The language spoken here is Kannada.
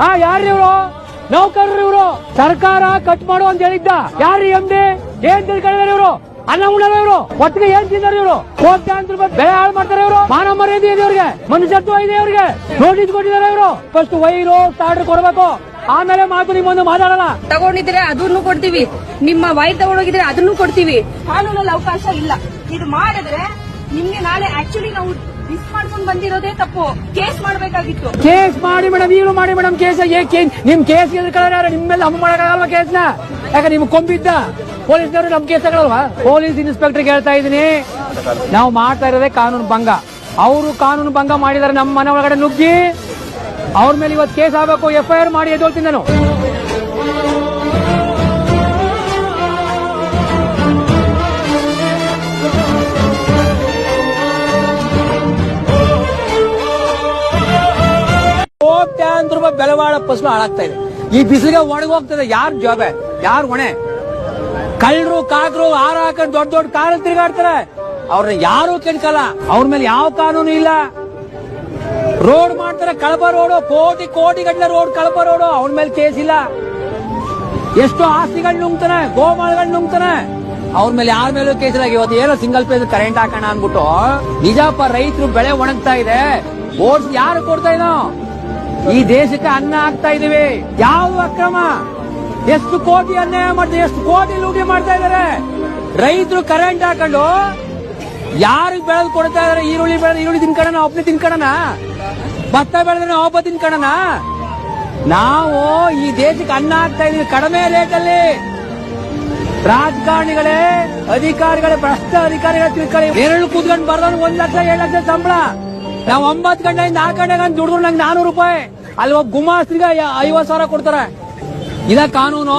ಹಾ ಯಾರ್ರಿ ಇವರು ನೌಕರರು ಇವರು ಸರ್ಕಾರ ಕಟ್ ಮಾಡು ಅಂತ ಹೇಳಿದ್ದ. ಯಾರು ಎಂದಿ ಏನ್ ತಿಳ್ಕೊಂಡಿದ್ದಾರೆ ಇವರು ಅನ್ನ ಉಣ್ಣಲ್ಲ ಇವರು ಒಟ್ಟಿಗೆ ಏನ್ ತಿಂದಾರೆ ಇವರು ಅಂತ ಬೆಳೆ ಹಾಳು ಮಾಡ್ತಾರೆ ಇವರು. ಮಾನವ ಮರ್ಯಾದೆ ಇದೆ ಇವ್ರಿಗೆ. ಮನುಷ್ಯತ್ವ ಇದೆ ಇವ್ರಿಗೆ. ನೋಟಿಸ್ ಕೊಟ್ಟಿದ್ದಾರೆ ಇವರು. ಫಸ್ಟ್ ವೈರು ಸ್ಟಾರ್ಟರ್ ಕೊಡ್ಬೇಕು. ಆಮೇಲೆ ಮಾತು ನಿಮ್ಮೊಂದು ಮಾತಾಡಲ್ಲ. ತಗೊಂಡಿದ್ರೆ ಅದನ್ನು ಕೊಡ್ತೀವಿ. ನಿಮ್ಮ ವೈರ್ ತಗೊಂಡೋಗಿದ್ರೆ ಅದನ್ನು ಕೊಡ್ತೀವಿ. ಕಾನೂನಲ್ಲಿ ಅವಕಾಶ ಇಲ್ಲ. ಇದು ಮಾಡಿದ್ರೆ ನಿಮ್ಗೆ ನಾಳೆ ಆಕ್ಚುಲಿ ನಾವು ಮಿಸ್ ಮಾಡ್ಕೊಂಡು ಬಂದಿರೋದೇ ತಪ್ಪು. ಕೇಸ್ ಮಾಡಬೇಕಾಗಿತ್ತು. ಕೇಸ್ ಮಾಡಿ ಮೇಡಮ್, ಈಗಲೂ ಮಾಡಿ ಮೇಡಮ್ ಕೇಸ್ ನಿಮ್ ಕೇಸ್ ಎದುರ್ಕೊಳ್ಳೋರು ನಿಮ್ಮ ಮೇಲೆ ಹಮ್ಮು ಮಾಡಕ್ಕಾಗಲ್ವಾ ಕೇಸ್ನ? ಯಾಕೆ ನಿಮ್ ಕೊಂಬಿದ್ದ? ಪೊಲೀಸ್ನವರು ನಮ್ ಕೇಸ್ ತಗೊಳಲ್ವಾ ಪೊಲೀಸ್ ಇನ್ಸ್ಪೆಕ್ಟರ್ ಹೇಳ್ತಾ ಇದೀನಿ. ನಾವು ಮಾಡ್ತಾ ಇರೋದೇ ಕಾನೂನು ಭಂಗ. ಅವರು ಕಾನೂನು ಭಂಗ ಮಾಡಿದಾರೆ ನಮ್ಮ ಮನೆ ಒಳಗಡೆ ನುಗ್ಗಿ. ಅವ್ರ ಮೇಲೆ ಇವತ್ತು ಕೇಸ್ ಆಗಬೇಕು, ಎಫ್ ಐ ಆರ್ ಮಾಡಿ ಎದ್ದೋಳ್ತೀನಿ ನಾನು. ಕೋಟ್ಯಾಂತರ ರೂಪಾಯಿ ಬೆಲೆವಾಳ ಫಸಲು ಹಾಳಾಗ್ತಾ ಇದೆ. ಈ ಬಿಸಿಲಿಗೆ ಒಣಗಿ ಹೋಗ್ತದೆ, ಯಾರ್ ಜವಾಬೆ ಯಾರು ಹೊಣೆ? ಕಳ್ಳರು, ಕಾಕರು ಹಾರ ಹಾಕೊಂಡು ದೊಡ್ಡ ದೊಡ್ಡ ಕಾರಲ್ಲಿ ತಿರುಗಾಡ್ತಾರೆ. ಅವ್ರನ್ನ ಯಾರು ಕೆಣಕಲ್ಲ. ಅವ್ರ ಮೇಲೆ ಯಾವ ಕಾನೂನು ಇಲ್ಲ. ರೋಡ್ ಮಾಡ್ತಾರೆ, ಕಳಪ ರೋಡು, ಕೋಟಿ ಕೋಟಿ ಗಟ್ಟಲೆ ರೋಡ್, ಕಳಪ ರೋಡು. ಅವನ ಮೇಲೆ ಕೇಸ್ ಇಲ್ಲ. ಎಷ್ಟು ಆಸ್ತಿಗಳು ನುಂಗ್ತಾನೆ, ಗೋಮಾಳಗಳು ನುಂಗ್ತಾನೆ. ಅವ್ರ ಮೇಲೆ ಯಾರ ಮೇಲೂ ಕೇಸ್ ಇಲ್ಲ. ಇವತ್ತು ಏನೋ ಸಿಂಗಲ್ ಪೇಸ್ ಕರೆಂಟ್ ಹಾಕೋಣ ಅನ್ಬಿಟ್ಟು ನಿಜಪ್ಪ ರೈತರು ಬೆಳೆ ಒಣಗ್ತಾ ಇದೆ. ಓಟ್ಸ್ ಯಾರು ಕೊಡ್ತಾ ಇದೋ ಈ ದೇಶಕ್ಕೆ ಅನ್ನ ಆಗ್ತಾ ಇದೀವಿ ಯಾವ ಅಕ್ರಮ? ಎಷ್ಟು ಕೋಟಿ ಅನ್ಯಾಯ ಮಾಡ್ತಾರೆ ಎಷ್ಟು ಕೋಟಿ ಲೂಟಿ ಮಾಡ್ತಾ ಇದಾರೆ ರೈತರು ಕರೆಂಟ್ ಹಾಕೊಂಡು ಯಾರಿಗೆ ಬೆಳೆದು ಕೊಡ್ತಾ ಇದಾರೆ ಈರುಳ್ಳಿ ಬೆಳೆದ ಈರುಳ್ಳಿ ತಿನ್ಕೊಳ್ಳೋಣ ಒಬ್ಬನೇ ತಿನ್ಕಣ ಭತ್ತ ಬೆಳೆದ್ರೆ ಒಬ್ಬ ತಿನ್ಕೊಳ್ಳೋಣ ನಾವು ಈ ದೇಶಕ್ಕೆ ಅನ್ನ ಆಗ್ತಾ ಇದೀವಿ ಕಡಿಮೆ ರೇಟಲ್ಲಿ. ರಾಜಕಾರಣಿಗಳೇ, ಅಧಿಕಾರಿಗಳೇ, ಭ್ರಷ್ಟ ಅಧಿಕಾರಿಗಳ ತಿಳ್ಕೊಳ್ಳಿ. ಎರಡು ಕೂತ್ಕೊಂಡು ಬರ್ದ ಒಂದ್ ಲಕ್ಷ, ಏಳು ಲಕ್ಷ ಸಂಬಳ. ನಾವು ಒಂಬತ್ತು ಗಂಟೆಯಿಂದ ನಾಲ್ಕು ಗಂಟೆಗೆ ದುಡಿದ್ರು ನಂಗೆ ನಾನೂರು ರೂಪಾಯಿ. ಅಲ್ಲಿ ಒಬ್ಬ ಗುಮಾಸ್ತ್ರಿಗೆ ಐವತ್ತು ಸಾವಿರ ಕೊಡ್ತಾರೆ. ಇದ ಕಾನೂನು.